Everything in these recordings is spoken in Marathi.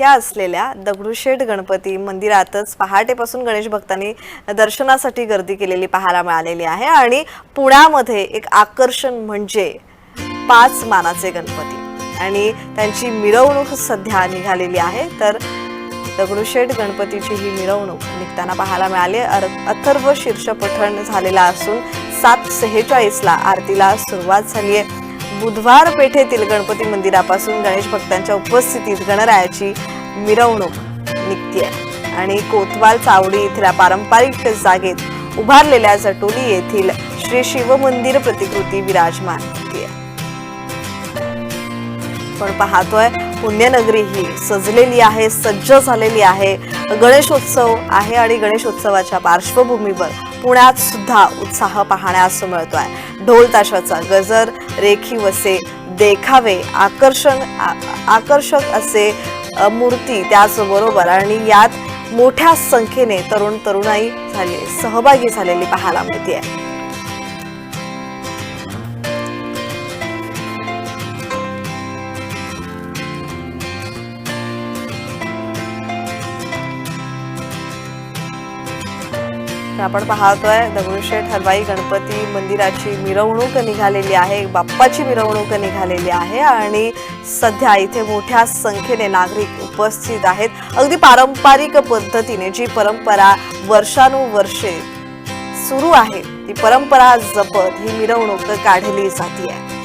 लाडक्या असलेल्या दगडूशेठ गणपती मंदिरातच पहाटेपासून गणेश भक्तांनी दर्शनासाठी गर्दी केलेली पाहायला मिळालेली आहे. आणि पुण्यामध्ये एक आकर्षण म्हणजे पाच मानाचे गणपती. आणि त्यांची मिरवणूक सध्या निघालेली आहे. तर दगडूशेठ गणपतीची ही मिरवणूक निघताना पाहायला मिळाली. अथर्व शीर्ष पठण झालेला असून सात सेहेचाळीसला आरतीला सुरुवात झाली आहे. बुधवार पेठेतील गणपती मंदिरापासून गणेश भक्तांच्या उपस्थितीत गणरायाची मिरवणूक निघते आणि कोतवाल चावडी इथल्या पारंपरिक जागेत उभारलेल्या जटोली येथील श्री शिवमंदिर प्रतिकृती विराजमान पण पाहतोय पुण्यनगरी ही सजलेली आहे सज्ज झालेली आहे. गणेशोत्सव आहे आणि गणेशोत्सवाच्या पार्श्वभूमीवर पुण्यात सुद्धा उत्साह पाहण्यास मिळतोय. ढोल ताशाचा गजर रेखी वसे देखावे आकर्षण आकर्षक असे मूर्ती त्याचबरोबर आणि यात मोठ्या संख्येने तरुण तरुणाई झाले सहभागी झालेली पाहायला मिळते आपण पाहतोय दगडूशेठ हलवाई गणपती मंदिराची मिरवणूक निघालेली आहे. बाप्पाची मिरवणूक निघालेली आहे आणि सध्या इथे मोठ्या संख्येने नागरिक उपस्थित आहेत. अगदी पारंपरिक पद्धतीने जी परंपरा वर्षानुवर्षे सुरू आहे ती परंपरा जपत ही मिरवणूक काढली जाते आहे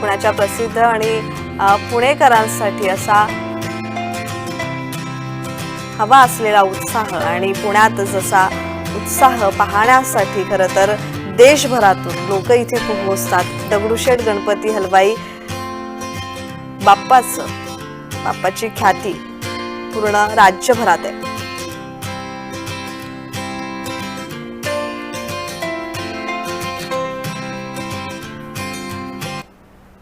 पुण्याच्या प्रसिद्ध आणि पुणेकरांसाठी असा हवा असलेला उत्साह आणि पुण्यात जसा उत्साह पाहण्यासाठी खरं तर देशभरातून लोक इथे पोहोचतात. दगडूशेठ गणपती हलवाई बाप्पाचं बाप्पाची ख्याती पूर्ण राज्यभरात आहे.